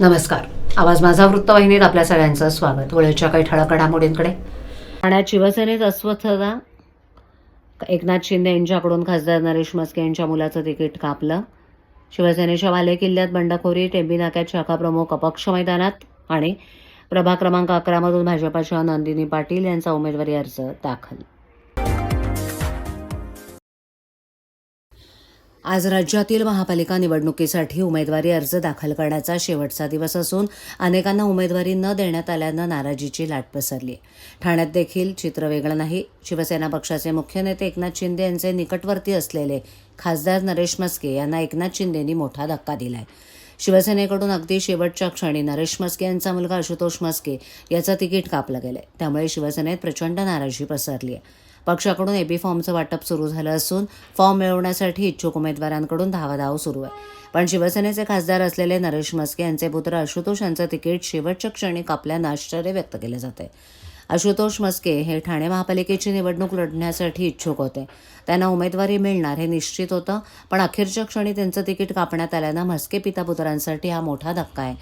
नमस्कार. आवाज माझा वृत्तवाहिनीत आपल्या सगळ्यांचं स्वागत. वेळेच्या काही ठळक घडामोडींकडे. ठाण्यात शिवसेनेत अस्वस्थता एकनाथ शिंदे यांच्याकडून खासदार नरेश मस्के यांच्या मुलाचं तिकीट कापलं. शिवसेनेच्या बालेकिल्ल्यात बंडखोरी टेंबी नाक्यात शाखा प्रमुख अपक्ष मैदानात आणि प्रभाग क्रमांक अकरामधून भाजपाच्या नंदिनी पाटील यांचा उमेदवारी अर्ज दाखल. आज राज्यातील महापालिका निवडणुकीसाठी उमेदवारी अर्ज दाखल करण्याचा शेवटचा दिवस असून अनेकांना उमेदवारी न देण्यात आल्यानं नाराजीची लाट पसरली. ठाण्यात देखील चित्र वेगळं नाही. शिवसेना पक्षाचे मुख्य नेते एकनाथ शिंदे यांचे निकटवर्ती असलेले खासदार नरेश मस्के यांना एकनाथ शिंदेंनी मोठा धक्का दिलाय. शिवसेनेकडून अगदी शेवटच्या क्षणी नरेश मस्के यांचा मुलगा आशुतोष मस्के याचं तिकीट कापलं गेलंय. त्यामुळे शिवसेनेत प्रचंड नाराजी पसरली आहे पक्षाकडून एबी फॉर्मचं वाटप सुरू झालं असून फॉर्म मिळवण्यासाठी इच्छुक उमेदवारांकडून धावाधाव सुरू आहे. पण शिवसेनेचे खासदार असलेले नरेश मस्के यांचे पुत्र आशुतोष यांचं तिकीट शेवटच्या क्षणी कापल्यानं आश्चर्य व्यक्त केले जाते आशुतोष मस्के हे ठाणे महापालिकेची निवडणूक लढण्यासाठी इच्छुक होते. त्यांना उमेदवारी मिळणार हे निश्चित होतं पण अखेरच्या क्षणी त्यांचं तिकीट कापण्यात आल्यानं मस्के पिता पुत्रांसाठी हा मोठा धक्का आहे.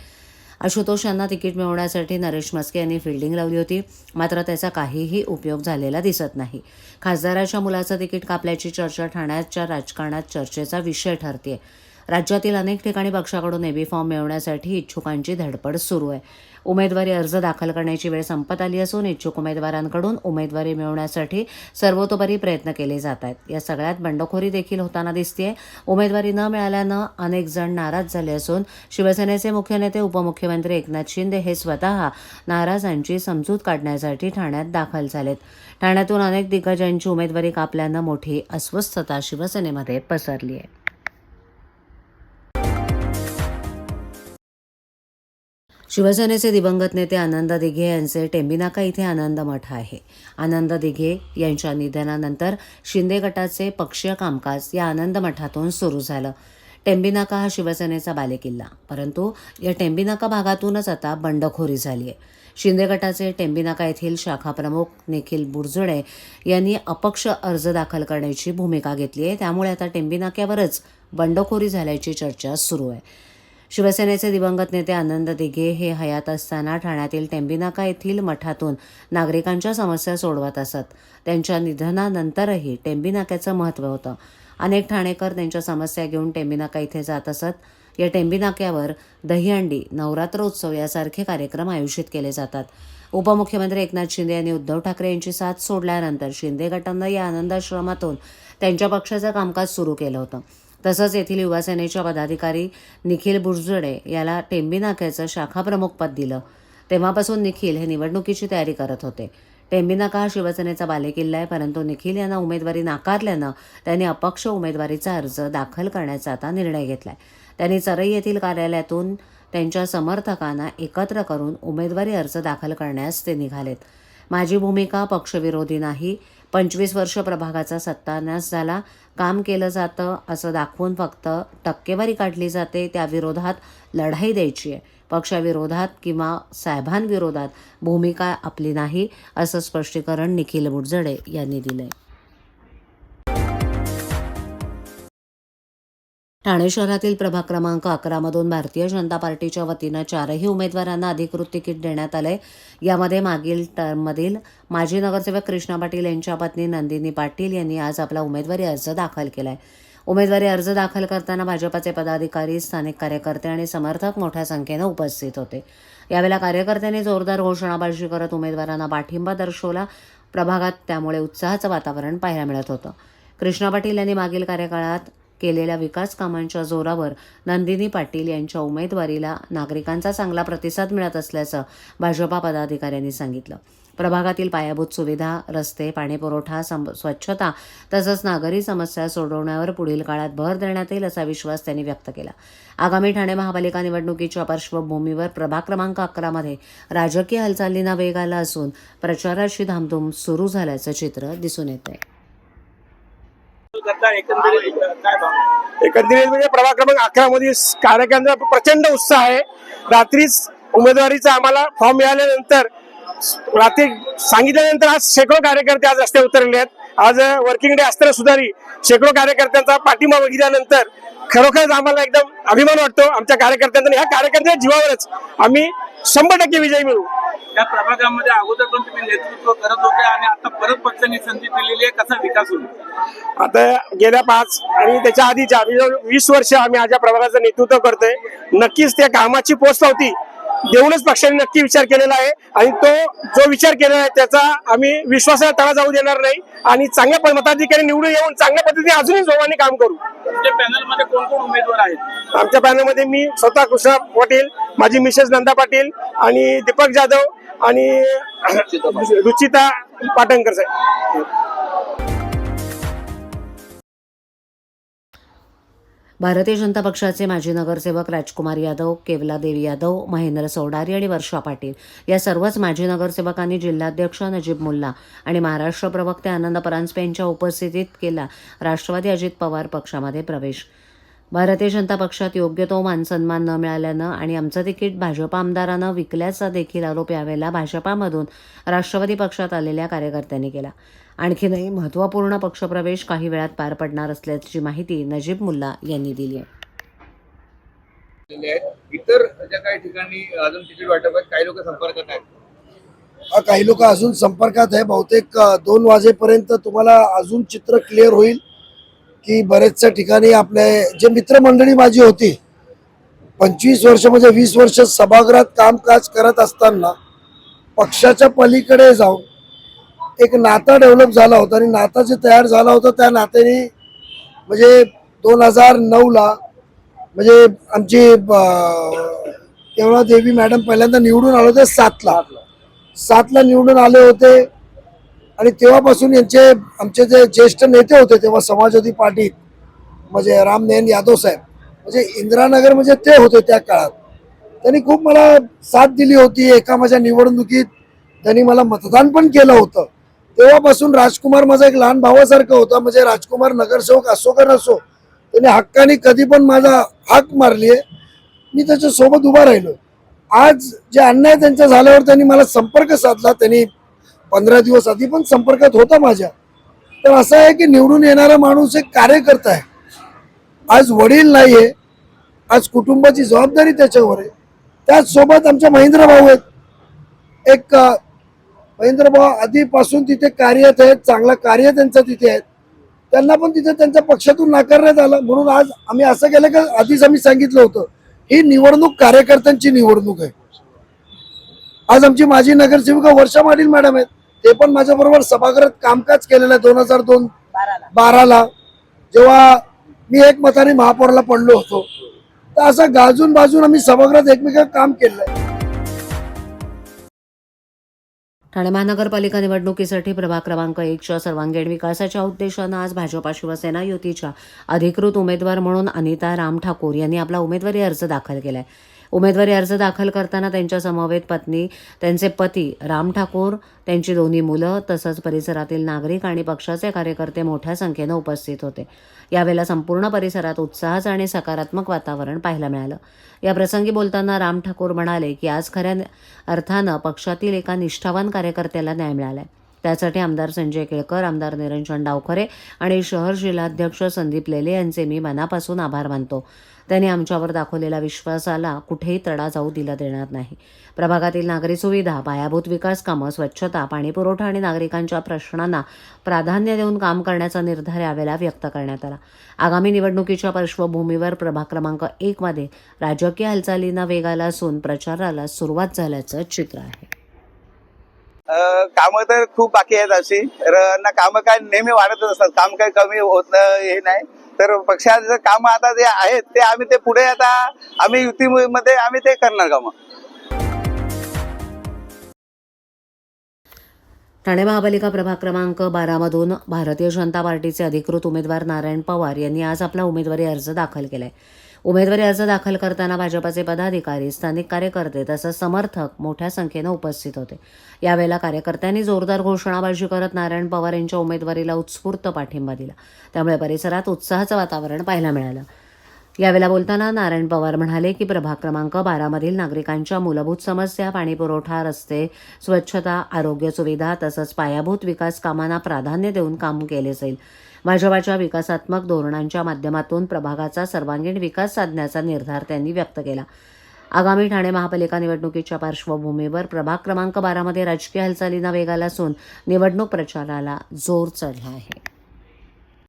आशुतोष यांना तिकीट मिळवण्यासाठी नरेश मस्के यांनी फिल्डिंग लावली होती. मात्र त्याचा काहीही उपयोग झालेला दिसत नाही. खासदाराच्या मुलाचं तिकीट कापल्याची चर्चा ठाण्याच्या राजकारणात चर्चेचा विषय ठरते राज्यातील अनेक ठिकाणी पक्षाकडून एबी फॉर्म मिळवण्यासाठी इच्छुकांची धडपड सुरू आहे. उमेदवारी अर्ज दाखल करण्याची वेळ संपत आली असून इच्छुक उमेदवारांकडून उमेदवारी मिळवण्यासाठी सर्वतोपरी प्रयत्न केले जात आहेत. या सगळ्यात बंडखोरी देखील होताना दिसतेय. उमेदवारी न मिळाल्यानं अनेक जण नाराज झाले असून शिवसेनेचे मुख्य नेते उपमुख्यमंत्री एकनाथ शिंदे हे स्वतः नाराजांची समजूत काढण्यासाठी ठाण्यात दाखल झालेत. ठाण्यातून अनेक दिग्गजांची उमेदवारी कापल्यानं मोठी अस्वस्थता शिवसेनेमध्ये पसरली आहे शिवसेनेचे दिवंगत नेते आनंद दिघे यांचे टेंबिनाका इथे आनंद मठ आहे. आनंद दिघे यांच्या निधनानंतर शिंदे गटाचे पक्षीय कामकाज या आनंद मठातून सुरू झालं. टेंबिनाका हा शिवसेनेचा बालेकिल्ला. परंतु या टेंबिनाका भागातूनच आता बंडखोरी झाली आहे. शिंदे गटाचे टेंबिनाका येथील शाखा प्रमुख निखिल बुरजुडे यांनी अपक्ष अर्ज दाखल करण्याची भूमिका घेतली आहे. त्यामुळे आता टेंबिनाक्यावरच बंडखोरी झाल्याची चर्चा सुरू आहे. शिवसेनेचे दिवंगत नेते आनंद दिघे हे हयात असताना ठाण्यातील टेंबिनाका येथील मठातून नागरिकांच्या समस्या सोडवत असत. त्यांच्या निधनानंतरही टेंबिनाक्याचं महत्त्व होतं. अनेक ठाणेकर त्यांच्या समस्या घेऊन टेंबिनाका इथे जात असत. या टेंबिनाक्यावर दहीहंडी नवरात्रोत्सव यासारखे कार्यक्रम आयोजित केले जातात. उपमुख्यमंत्री एकनाथ शिंदे यांनी उद्धव ठाकरे यांची साथ सोडल्यानंतर शिंदे गटांना या आनंदाश्रमातून त्यांच्या पक्षाचं कामकाज सुरू केलं होतं. तसंच येथील युवासेनेच्या पदाधिकारी निखिल बुरजुडे याला टेंबीनाक्याचं शाखाप्रमुख पद दिलं. तेव्हापासून निखिल हे निवडणुकीची तयारी करत होते. टेंबीनाका हा शिवसेनेचा बालेकिल्ला आहे परंतु निखिल यांना उमेदवारी नाकारल्यानं त्यांनी अपक्ष उमेदवारीचा अर्ज दाखल करण्याचा आता निर्णय घेतलाय. त्यांनी चरई येथील कार्यालयातून त्यांच्या समर्थकांना एकत्र करून उमेदवारी अर्ज दाखल करण्यास ते निघालेत. माझी भूमिका पक्षविरोधी नाही पंचवीस वर्ष प्रभागाचा सत्तानाश झाला. काम केलं जातं असं दाखवून फक्त टक्केवारी काढली जाते. त्या विरोधात लढाई द्यायची आहे. पक्षाविरोधात किंवा साहेबांविरोधात भूमिका आपली नाही असं स्पष्टीकरण निखिल बुडजडे यांनी दिलं आहे ठाणे शहरातील प्रभाग क्रमांक अकरामधून भारतीय जनता पार्टीच्या वतीनं चारही उमेदवारांना अधिकृत तिकीट देण्यात आलंय. यामध्ये मागील टर्ममधील माजी नगरसेवक कृष्णा पाटील यांच्या पत्नी नंदिनी पाटील यांनी आज आपला उमेदवारी अर्ज दाखल केलाय. उमेदवारी अर्ज दाखल करताना भाजपाचे पदाधिकारी स्थानिक कार्यकर्ते आणि समर्थक मोठ्या संख्येनं उपस्थित होते. यावेळेला कार्यकर्त्यांनी जोरदार घोषणाबाजी करत उमेदवारांना पाठिंबा दर्शवला. प्रभागात त्यामुळे उत्साहाचं वातावरण पाहायला मिळत होतं. कृष्णा पाटील यांनी मागील कार्यकाळात केलेल्या विकास कामांच्या जोरावर नंदिनी पाटील यांच्या उमेदवारीला नागरिकांचा चांगला प्रतिसाद मिळत असल्याचं भाजपा पदाधिकाऱ्यांनी सांगितलं. प्रभागातील पायाभूत सुविधा रस्ते पाणीपुरवठा स्वच्छता तसंच नागरी समस्या सोडवण्यावर पुढील काळात भर देण्यात येईल असा विश्वास त्यांनी व्यक्त केला. आगामी ठाणे महापालिका निवडणुकीच्या पार्श्वभूमीवर प्रभाग क्रमांक अकरामध्ये राजकीय हालचालींना वेग आला असून प्रचाराची धामधूम सुरू झाल्याचं चित्र दिसून येत आहे करता एकंदरीत काय भाव? एकंदरीत म्हणजे प्रभाग क्रमांक अकरा मध्ये कार्यकर्त्यांचा प्रचंड उत्साह आहे. रात्रीच उमेदवारीचा आम्हाला फॉर्म मिळाल्यानंतर रात्री सांगितल्यानंतर आज शेकडो कार्यकर्ते आज रस्त्यावर उतरले आहेत. आज वर्किंग डे असताना सुधारी शेकडो कार्यकर्त्यांचा पाठिंबा बघितल्यानंतर खरोखरच आम्हाला एकदम अभिमान वाटतो. आमच्या कार्यकर्त्यांचा ह्या कार्यकर्त्यांच्या जीवावरच आम्ही शंभर टक्के विजयी मिळू या प्रभागामध्ये अगोदर पण तुम्ही नेतृत्व करत होते आणि आता परत पक्षाने संधी दिलेली आहे. कसा विकास होईल? आता गेल्या पाच आणि त्याच्या आधीच्या वीस वर्ष आम्ही आज या प्रभागाचं नेतृत्व करतोय. नक्कीच त्या कामाची पोस्ट होती देऊनच पक्षाने नक्की विचार केलेला आहे आणि तो जो विचार केलेला आहे त्याचा आम्ही विश्वासाला तळा जाऊ देणार नाही आणि चांगल्या मताधिकारी निवडून येऊन चांगल्या पद्धतीने अजूनही जोमाने काम करू. पॅनलमध्ये कोण कोण उमेदवार आहेत? आमच्या पॅनलमध्ये मी स्वतः कृष्णा पाटील माझी मिसेस नंदा पाटील आणि दीपक जाधव आणि रुचिता पाटणकर साहेब. भारतीय जनता पक्षाचे माजी नगरसेवक राजकुमार यादव केवला देवी यादव महेंद्र सौडारी आणि वर्षा पाटील या सर्वच माजी नगरसेवकांनी जिल्हाध्यक्ष नजीब मुल्ला आणि महाराष्ट्र प्रवक्ते आनंद परांजपे यांच्या उपस्थितीत केला राष्ट्रवादी अजित पवार पक्षामध्ये प्रवेश. भारतीय जनता पक्षात योग्य तो मानसन्मान न मिळाल्यानं आणि आमचं तिकीट भाजपा आमदारानं विकल्याचा देखील आरोप यावेळेला भाजपामधून राष्ट्रवादी पक्षात आलेल्या कार्यकर्त्यांनी केला. आणखीनही महत्त्वपूर्ण पक्षप्रवेश काही वेळात पार पडणार असल्याची माहिती नजीब मुल्ला यांनी दिली आहे. इतर ज्या काही ठिकाणी अजून तिकीट वाटप आहेत काही लोक संपर्कात आहेत. काही लोक अजून संपर्कात आहे. बहुतेक दोन वाजेपर्यंत तुम्हाला अजून चित्र क्लिअर होईल की बरेचशा ठिकाणी आपले जे मित्रमंडळी माझी होती पंचवीस वर्ष म्हणजे वीस वर्ष सभागृहात कामकाज करत असताना पक्षाच्या पलीकडे जाऊन एक नाता डेव्हलप झाला होता आणि नाता जे तयार झाला होता त्या नात्याने म्हणजे दोन हजार नऊला म्हणजे आमची केवळा देवी मॅडम पहिल्यांदा निवडून आले होते सातला सातला निवडून आले होते आणि तेव्हापासून यांचे आमचे जे ज्येष्ठ नेते होते तेव्हा समाजवादी पार्टीत म्हणजे रामनयन यादव साहेब म्हणजे इंदिरानगर म्हणजे ते होते त्या काळात. त्यांनी खूप मला साथ दिली होती एका माझ्या निवडणुकीत त्यांनी मला मतदान पण केलं होतं. तेव्हापासून राजकुमार माझा एक लहान भावासारखा होता. म्हणजे राजकुमार नगरसेवक असो का नसो त्याने हक्काने कधी पण माझा हाक मारली आहे. मी त्याच्या सोबत उभा राहिलो. आज जे अन्याय त्यांचा झाल्यावर त्यांनी मला संपर्क साधला त्यांनी पंधरा दिवस आधी पण संपर्कात होता माझ्या. तर असं आहे की निवडून येणारा माणूस एक कार्यकर्ता आहे. आज वडील नाही आहे आज कुटुंबाची जबाबदारी त्याच्यावर आहे. त्याचसोबत आमच्या महेंद्र भाऊ आहेत. एक महेंद्र भाऊ आधीपासून तिथे कार्यरत आहेत चांगलं कार्य त्यांचं तिथे आहे त्यांना पण तिथे त्यांच्या पक्षातून नाकारण्यात आलं. म्हणून आज आम्ही असं केलं की आधीच आम्ही सांगितलं होतं ही निवडणूक कार्यकर्त्यांची निवडणूक आहे. आज आमची माजी नगरसेविका वर्षा पाटील मॅडम आहेत. ते पण माझ्या बरोबर सभागृहात कामकाज केलेलं आहे दोन हजार दोन बाराला. जेव्हा मी एक मताने महापौरला पडलो होतो तर असं गाजून बाजून आम्ही सभागृहात एकमेकांना काम केलं ठाणे महानगरपालिका निवडणुकीसाठी प्रभाग क्रमांक एकच्या सर्वांगीण विकासाच्या उद्देशानं आज भाजपा शिवसेना युतीच्या अधिकृत उमेदवार म्हणून अनिता राम ठाकूर यांनी आपला उमेदवारी अर्ज दाखल केला आहे उमेदवारी अर्ज दाखल करताना त्यांच्या समवेत पत्नी त्यांचे पती राम ठाकूर त्यांची दोन्ही मुलं तसंच परिसरातील नागरिक आणि पक्षाचे कार्यकर्ते मोठ्या संख्येनं उपस्थित होते. यावेळेला संपूर्ण परिसरात उत्साहाचं आणि सकारात्मक वातावरण पाहायला मिळालं. या प्रसंगी बोलताना राम ठाकूर म्हणाले की आज खऱ्या अर्थानं पक्षातील एका निष्ठावान कार्यकर्त्याला न्याय मिळालाय. त्यासाठी आमदार संजय केळकर आमदार निरंजन डावखरे आणि शहर जिल्हाध्यक्ष संदीप लेले यांचे मी मनापासून आभार मानतो. त्यांनी आमच्यावर दाखवलेल्या विश्वासाला कुठेही तडा जाऊ दिला देणार नाही. प्रभागातील नागरी सुविधा पायाभूत विकास कामं स्वच्छता पाणीपुरवठा आणि नागरिकांच्या प्रश्नांना प्राधान्य देऊन काम करण्याचा निर्धार यावेळेला व्यक्त करण्यात आला. आगामी निवडणुकीच्या पार्श्वभूमीवर प्रभाग क्रमांक एकमध्ये राजकीय हालचालींना वेग आला असून प्रचाराला सुरुवात झाल्याचं चित्र आहे. काम तर खूप बाकी आहेत अशी. कामं काय नेहमी वाढतच असतात. काम काय कमी होत हे नाही. तर पक्षाचं काम आता जे आहेत ते आम्ही ते पुढे आता आम्ही युतीमध्ये आम्ही ते करणार कामं. ठाणे महापालिका प्रभाग क्रमांक बारामधून भारतीय जनता पार्टीचे अधिकृत उमेदवार नारायण पवार यांनी आज आपला उमेदवारी अर्ज दाखल केला आहे उमेदवारी अर्ज दाखल करताना भाजपाचे पदाधिकारी स्थानिक कार्यकर्ते तसंच समर्थक मोठ्या संख्येनं उपस्थित होते. यावेळेला कार्यकर्त्यांनी जोरदार घोषणाबाजी करत नारायण पवार यांच्या उमेदवारीला उत्स्फूर्त पाठिंबा दिला. त्यामुळे परिसरात उत्साहाचं वातावरण पाहायला मिळालं. यावेळेला बोलताना नारायण पवार म्हणाले की प्रभाग क्रमांक बारामधील नागरिकांच्या मूलभूत समस्या पाणीपुरवठा रस्ते स्वच्छता आरोग्य सुविधा तसंच पायाभूत विकास कामांना प्राधान्य देऊन काम केले जाईल. भाजपाच्या विकासात्मक धोरणांच्या माध्यमातून प्रभागाचा सर्वांगीण विकास साधण्याचा निर्धार त्यांनी व्यक्त केला. आगामी ठाणे महापालिका निवडणुकीच्या पार्श्वभूमीवर प्रभाग क्रमांक बारामध्ये राजकीय हालचालींना वेग आला असून निवडणूक प्रचाराला जोर चढला आहे.